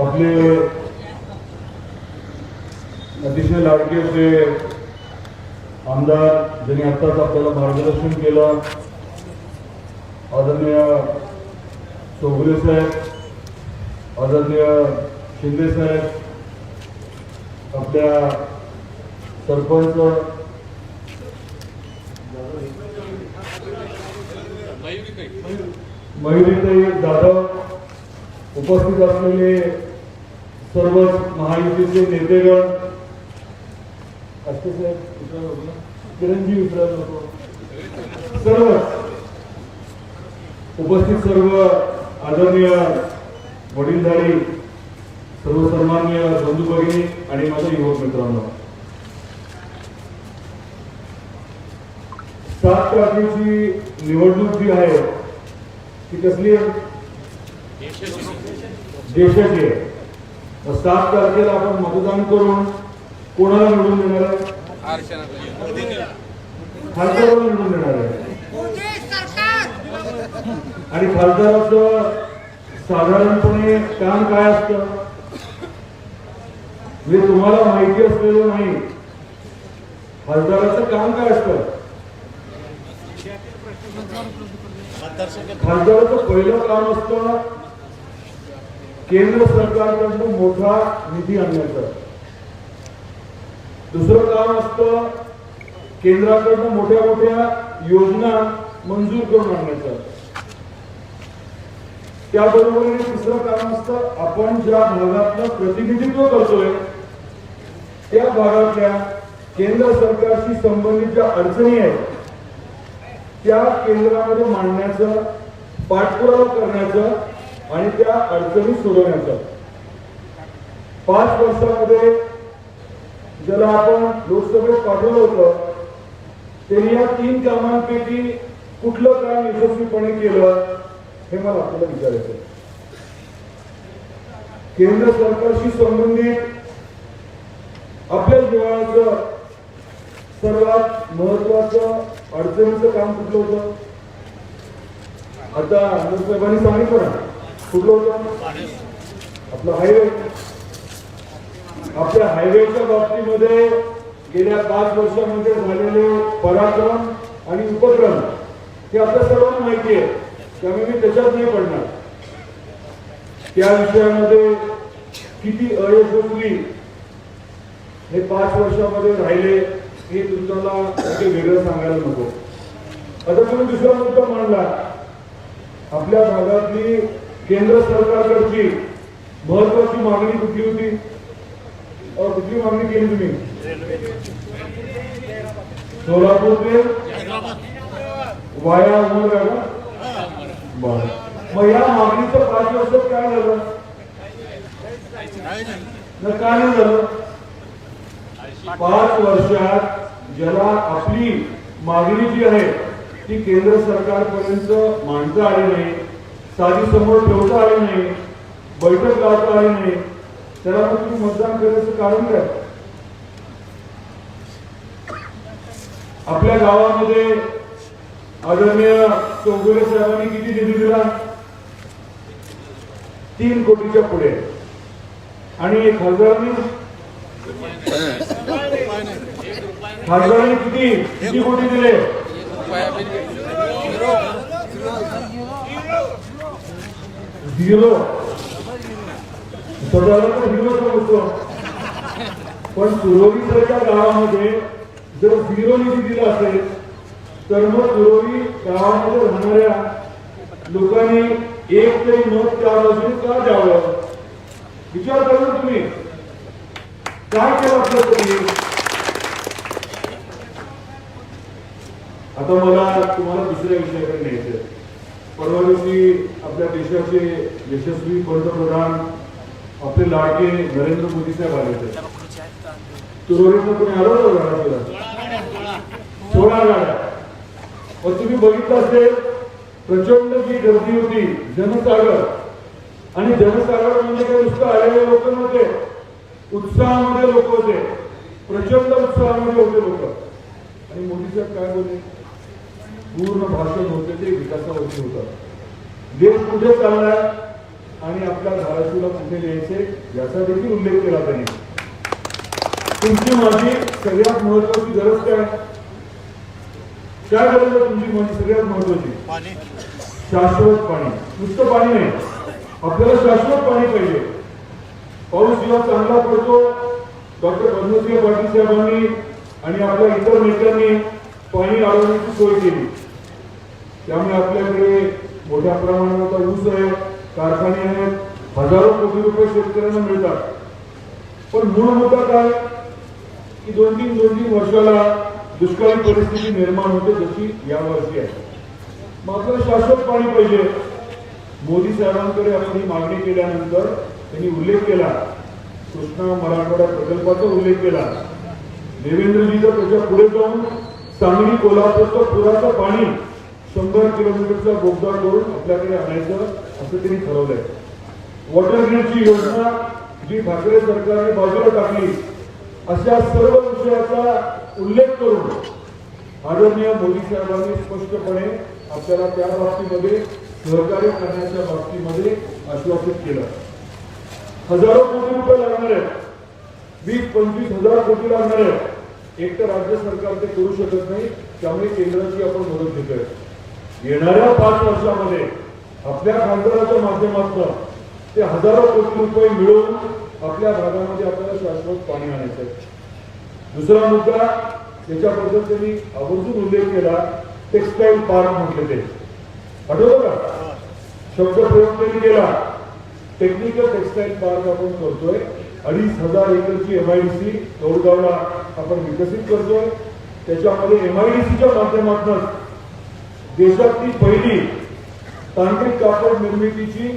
आपले अतिशय लाडके असे आमदार ज्यांनी आत्ताच आपल्याला मार्गदर्शन केलं आदरणीय चौगुले साहेब आदरणीय शिंदे साहेब आपल्या सरपंच मयुरीताई जाधव उपस्थित असलेले सर्वच महायुतीचे नेतेगण असते साहेब विसरायला नको चिरंजीव सर्व उपस्थित सर्व आदरणीय वडीलधारी सर्वसन्मान्य बंधू भगिनी आणि माझ्या युवक मित्रांनो. सात तारखेची निवडणूक जी आहे ती कसली आहे? देशाची. आहे सात तारखेला आपण मतदान करून कोणाला निवडून देणार आहे? खासदाराला निवडून देणार आहे. आणि खासदाराचं साधारणपणे काम काय असतं? म्हणजे तुम्हाला माहिती असलेलं नाही खासदाराचं काम काय असतं? खासदाराचं पहिलं काम असतं केंद्र सरकारकडनं मोठा निधी आणण्याचं. दुसरं काम असतं केंद्राकडनं मोठ्या मोठ्या योजना मंजूर करून आणण्याचं. त्याबरोबरीने तिसरं काम असतं आपण ज्या भागातलं प्रतिनिधित्व करतोय त्या भागातल्या केंद्र सरकारशी संबंधित ज्या अडचणी आहेत त्या केंद्रामध्ये मांडण्याचं पाठपुरावा करण्याचं आणि त्या अडचणी सोडवण्याचं. पाच वर्षामध्ये ज्याला आपण लोकसभेत पाठवलं होतं त्यांनी या तीन कामांपैकी कुठलं काम यशस्वीपणे केलं हे मला आपल्याला विचारायचं केंद्र सरकारशी संबंधित आपल्या जीवनाचं सर्वात महत्वाचं अडचणीचं काम कुठलं होतं? आता आनंद साहेबांनी सांगितलं ना कुठलं होतं? आपलं हायवे आपल्या हायवेच्या बाबतीमध्ये गेल्या पाच वर्षामध्ये झालेले पराक्रम आणि उपक्रम हे आपल्या सर्वांना माहिती आहे. त्यामुळे मी त्याच्यात नाही पडणार. त्या विषयामध्ये किती अयशस्वी हे पाच वर्षामध्ये राहिले हे तुम्हाला काही वेगळं सांगायला नको. आता तुम्ही दुसरा मुद्दा मांडला. आपल्या भागातली केंद्र सरकारकडची महत्वाची मागणी कुठली होती? कुठली मागणी केली तुम्ही? सोलापूर ते वाया उमरगा बर. मग या मागणीचं पाच वर्षात काय झालं? काय नाही झालं? पाच वर्षात ज्याला आपली मागणी जी आहे ती केंद्र सरकारपर्यंत मांडता आली नाही. साधी समोर ठेवता आली नाही बैठक लावता आली नाही त्याला मग तुम्ही मतदान करायचं कारण काय? आपल्या गावामध्ये आदरणीय चौगुले साहेबांनी किती निधी दिला? तीन कोटीच्या पुढे. आणि खासदारांनी खासदारांनी किती? किती कोटी दिले? हिरो स्वतःला तर झिरो समजतो पण सुरवलीच्या गावामध्ये जर झिरो निधी दिला असेल तर मग सुरवली गावामध्ये राहणाऱ्या लोकांनी एक तरी मत त्या बाजूने का द्यावं विचार करा तुम्ही काय केलं असलं तरी आता मला तुम्हाला दुसऱ्या विषयाकडे न्यायचं परवा दिवशी आपल्या देशाचे यशस्वी पंतप्रधान आपले लाडके नरेंद्र मोदी साहेब आले होते तुरोरीचं कोणी आलं गाड्या सोळा गाड्या तुम्ही बघितलं असेल प्रचंड जी गर्दी होती जनसागर। आणि जनसागर म्हणजे काही नुसतं आलेले लोक नव्हते उत्साहामध्ये लोक होते प्रचंड उत्साहामध्ये होते लोक आणि मोदी साहेब काय बोलले पूर्ण भाषण होते ते विकासावरती होतं देश कुठे चाललाय आणि आपल्या धाराशिवला कुठे न्यायचे याचा देखील उल्लेख केला त्यांनी. तुमची माझी सगळ्यात महत्वाची गरज काय? काय गरज आहे तुमची माझी सगळ्यात महत्वाची शाश्वत पाणी. नुसतं पाणी नाही. आपल्याला शाश्वत पाणी पाहिजे. पाऊस जेव्हा चांगला पडतो डॉक्टर पद्मश्री पाटील साहेबांनी आणि आपल्या इतर नेत्यांनी पाणी लावण्याची सोय केली. त्यामुळे आपल्याकडे मोठ्या प्रमाणात ऊस आहे कारखाने आहेत हजारो कोटी रुपये शेतकऱ्यांना मिळतात. पण मूळ मुद्दा काय? की दोन तीन दोन तीन वर्षाला दुष्काळी परिस्थिती निर्माण होते जशी यावर्षी आहे. मात्र शाश्वत पाणी पाहिजे. मोदी साहेबांकडे आपण ही मागणी केल्यानंतर त्यांनी उल्लेख केला. कृष्णा मराठवाडा प्रकल्पाचा उल्लेख केला. देवेंद्रजीचा त्याच्या पुढे जाऊन सांगली कोल्हापूरचं पुराचं पाणी शंभर किलोमीटरचा बोगदा करून आपल्याकडे आणायचं असं त्यांनी ठरवलंय. वॉटर ग्रीडची योजना जी ठाकरे सरकारने बाजूला टाकली अशा सर्व विषयाचा उल्लेख करून आदरणीय मोदी साहेबांनी स्पष्टपणे आपल्याला त्या बाबतीमध्ये सहकार्य करण्याच्या बाबतीमध्ये आश्वासित केलं. हजारो कोटी रुपये लागणार आहेत. वीस पंचवीस हजार कोटी लागणार आहेत. एक तर राज्य सरकार ते करू शकत नाही त्यामुळे केंद्राची आपण मदत घेतोय. येणाऱ्या पाच वर्षामध्ये आपल्या खासदाराच्या माध्यमातून ते हजारो कोटी रुपये मिळवून आपल्या भागामध्ये आपल्याला शाश्वत पाणी आणायचं आहे दुसरा मुद्दा त्याच्याबद्दल त्यांनी आवर्जून उल्लेख केला टेक्सटाईल पार्क म्हटले ते. आठवतं का? शब्द प्रयोग त्यांनी केला. टेक्निकल टेक्सटाईल पार्क आपण करतोय. अडीच हजार एकरची सी गौरगावला आपण विकसित करतोय. त्याच्यामध्ये एम आय डी सीच्या माध्यमातून देशातली पहिली तांत्रिक कापड निर्मितीची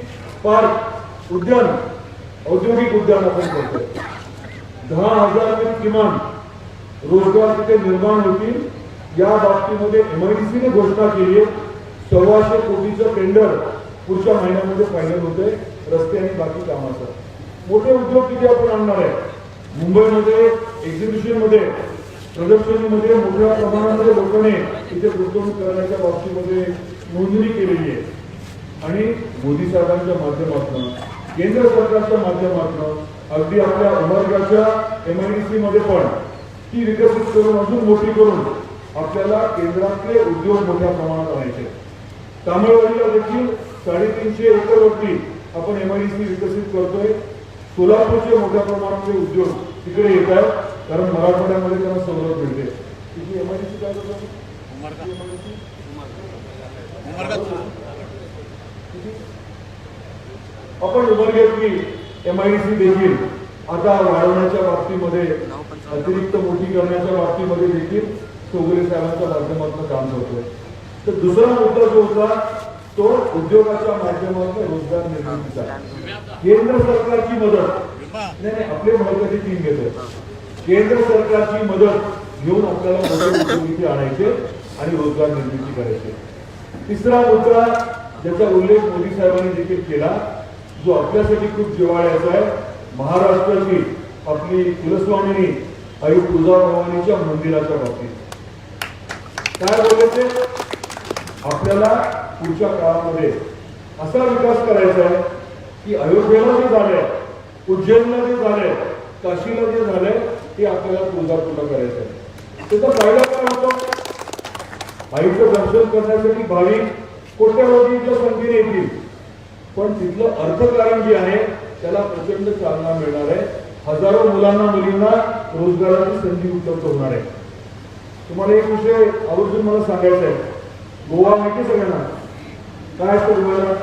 पार्क उद्यान औद्योगिक उद्यान आपण करतोय. दहा हजार किमान रोजगार तिथे निर्माण होतील. या बाबतीमध्ये एम आय डी सीने घोषणा केली आहे. सव्वाशे कोटीचं टेंडर पुढच्या महिन्यामध्ये फायनल होतंय. रस्ते आणि बाकी कामाचं. मोठे उद्योग किती आपण आणणार आहे? मुंबईमध्ये एक्झिबिशनमध्ये प्रदर्शनीमध्ये मोठ्या प्रमाणामध्ये लोकांनी इथे गुंतवणूक करण्याच्या बाबतीमध्ये नोंदणी केलेली आहे. आणि मोदी साहेबांच्या माध्यमातून केंद्र सरकारच्या माध्यमातून अगदी आपल्या उमरगाच्या एमआयडीसी मध्ये पण ती विकसित करून अजून मोठी करून आपल्याला केंद्रातले उद्योग मोठ्या प्रमाणात आणायचे तामिळवाडीला देखील साडेतीनशे एकरवरती आपण एमआयडीसी विकसित करतोय. सोलापूरचे मोठ्या प्रमाणामध्ये उद्योग तिकडे येत आहेत कारण मराठवाड्यामध्ये त्यांना सवलत मिळते. तिची एमआयडीसी काय करतात? उमरगा उमरगा आपण उभं डी सी देखील आता वाढवण्याच्या बाबतीमध्ये अतिरिक्त मोठी करण्याच्या बाबतीमध्ये देखील चौगुले साहेबांच्या माध्यमातून काम करतोय. तर दुसरा मुद्दा जो होता तो उद्योगाच्या माध्यमातून रोजगार निर्मितीचा केंद्र सरकारची मदत. नाही नाही आपले महत्त्वाचे टीम घेतो. केंद्र सरकारची मदत घेऊन आपल्याला मोठे उद्योग आणायचे आणि रोजगार निर्मिती करायची. तिसरा मुद्दा ज्याचा उल्लेख मोदी साहेबांनी देखील केला जो आपल्यासाठी खूप जिव्हाळ्याचा आहे. महाराष्ट्राची आपली कुलस्वामिनी आई तुळजाभवानीच्या मंदिराच्या बाबतीत. काय बोलायचे आपल्याला पुढच्या काळामध्ये असा विकास करायचा आहे की अयोध्येला जे झालंय उज्जैनला जे झालंय काशीला जे झालंय ते आपल्याला तुळजापूरला करायचं आहे. त्याचा फायदा काय होतो? आईचं दर्शन करण्यासाठी भाविक कोट्यावधीच्या संख्येने येतील. पण तिथलं अर्थकारण जे आहे त्याला प्रचंड चालना मिळणार आहे. हजारो मुलांना मुलींना रोजगाराची संधी उपलब्ध होणार आहे. तुम्हाला एक विषय आवर्जून मला सांगायचा आहे. गोवा माहिती सगळ्यांना? काय गोव्याला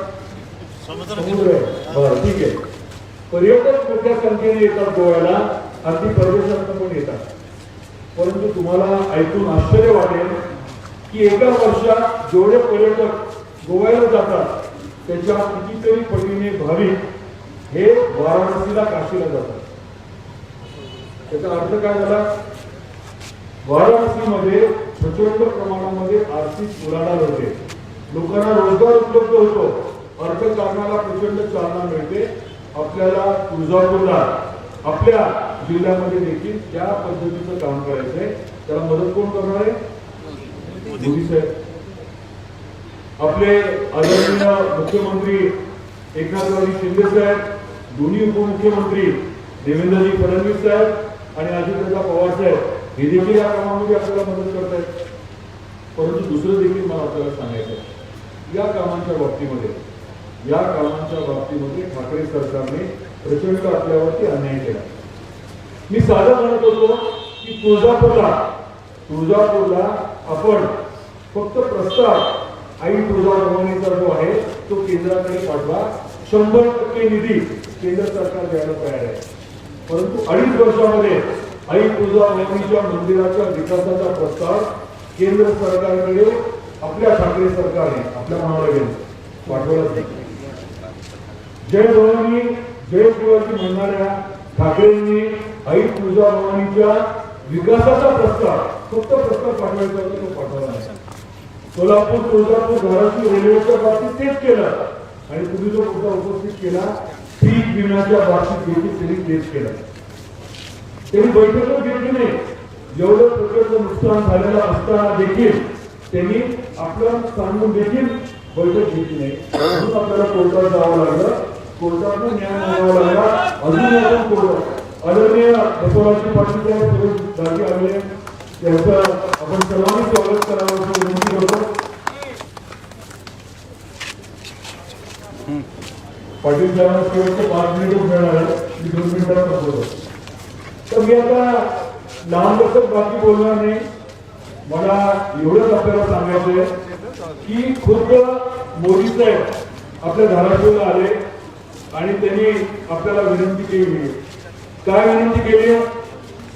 समुद्र समुद्र आहे बरं ठीक आहे. पर्यटक मोठ्या संख्येने येतात गोव्याला अगदी परदेशातून पण येतात. परंतु तुम्हाला ऐकून आश्चर्य वाटेल की एका वर्षात जेवढे पर्यटक गोव्याला जातात त्याच्या कितीतरी पटीने भाविक हे वाराणसीला काशीला जातात. त्याचा अर्थ काय झाला? वाराणसीमध्ये प्रचंड प्रमाणामध्ये आर्थिक उलाढाल होते. लोकांना रोजगार उपलब्ध होतो. अर्थकारणाला प्रचंड चालना मिळते. आपल्याला तुळजापूरला आपल्या जिल्ह्यामध्ये देखील त्या पद्धतीचं काम करायचंय. त्याला मदत कोण करणार आहे? मोदी. साहेब. आपले आदरणीय मुख्यमंत्री एकनाथरावजी शिंदे साहेब दोन्ही उपमुख्यमंत्री देवेंद्रजी फडणवीस साहेब आणि अजितदादा पवार साहेब हे देखील या कामामध्ये आपल्याला मदत करत आहेत परंतु दुसरं देखील मला आपल्याला सांगायचं आहे या कामांच्या बाबतीमध्ये या कामांच्या बाबतीमध्ये ठाकरे सरकारने प्रचंड आपल्यावरती अन्याय केला. मी साधं म्हणत होतो की तुळजापूरला तुळजापूरला आपण फक्त प्रस्ताव आई तुळजाभवानीचा जो आहे तो केंद्राकडे पाठवा. शंभर टक्के निधी केंद्र सरकार द्यायला तयार आहे. परंतु अडीच वर्षामध्ये आई तुळजाभवानीच्या मंदिराच्या विकासाचा प्रस्ताव केंद्र सरकारकडे आपल्या ठाकरे सरकारने आपल्या महाराजांनी गेलं जय भवानी जय शिवाजी म्हणणाऱ्या ठाकरेंनी आई तुळजा भवानीच्या विकासाचा प्रस्ताव फक्त प्रस्ताव पाठवायचा होता तो पाठवला नाही. सोलापूर तुळजापूर धाराशिव रेल्वेच्या बाबतीत तेच केलं. आणि तुम्ही जो मुद्दा उपस्थित केला पीक विम्याच्या बाबतीत देखील त्यांनी तेच केलं. त्यांनी बैठकच घेतली नाही. एवढं प्रचंड नुकसान झालेलं असताना देखील त्यांनी आपलं सांगून देखील बैठक घेतली नाही. म्हणून आपल्याला कोर्टात जावं लागलं. कोर्टातून न्याय मिळावा लागला. अजून आपण कोर्ट आदरणीय बसवराजी पाटील जागी आले. त्यांचं आपण सर्वांनी स्वागत करावं असं विनंती करतो. पाटील साहेबांना शेवटचे पाच मिनिट मिळणार आहे मी दोन मिनिटात संपवतो तर मी आता लहान लक्षात बाकी बोलणार नाही. मला एवढंच आपल्याला सांगायचं आहे की खुद्द मोदी साहेब आपल्या धाराशिवला आले आणि त्यांनी आपल्याला विनंती केली काय विनंती केली?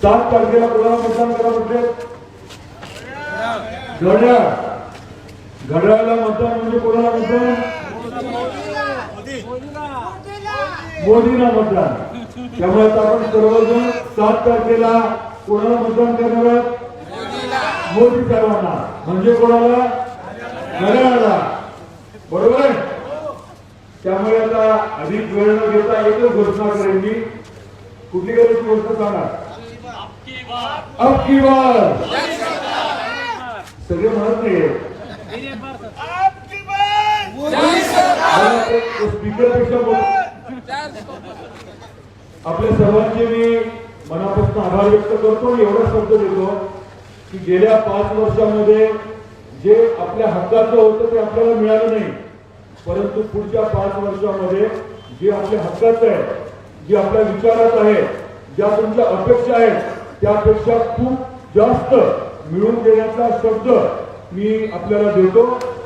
सात तारखेला कोणाला मतदान करा म्हटले घड्याळ घड्याळाला मतदान म्हणजे कोणाला मतदान? मोदीला मतदान. त्यामुळे आपण सर्वजण सात तारखेला कोणाला मतदान करणार आहोत? मोदी साहेबांना म्हणजे कोणाला? घड्याळाला बरोबर आहे? त्यामुळे आता अधिक वेळ न घेता एकच घोषणा करेन मी. कुठली करायची गोष्ट सांगा. अब की बार. सगळे म्हणत नाही स्पीकरपेक्षा बोल. आपल्या सर्वांचे मी मनापासून आभार व्यक्त करतो एवढा शब्द देतो. की गेल्या पाच वर्षामध्ये जे आपल्या हक्काचं होतं ते आपल्याला मिळालं नाही. परंतु पुढच्या पाच वर्षामध्ये जे आपल्या हक्काचं आहे जे आपल्या विचारात आहे ज्या तुमच्या अपेक्षा आहेत त्यापेक्षा खूप जास्त मिळवून देण्याचा शब्द मी आपल्याला देतो.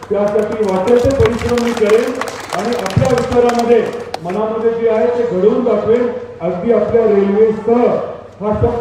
त्यासाठी वाटेचे परिश्रम मी करेन आणि आपल्या विचारामध्ये मनामध्ये जे आहे ते घडवून दाखवेन. अगदी आपल्या रेल्वेसह हा शब्द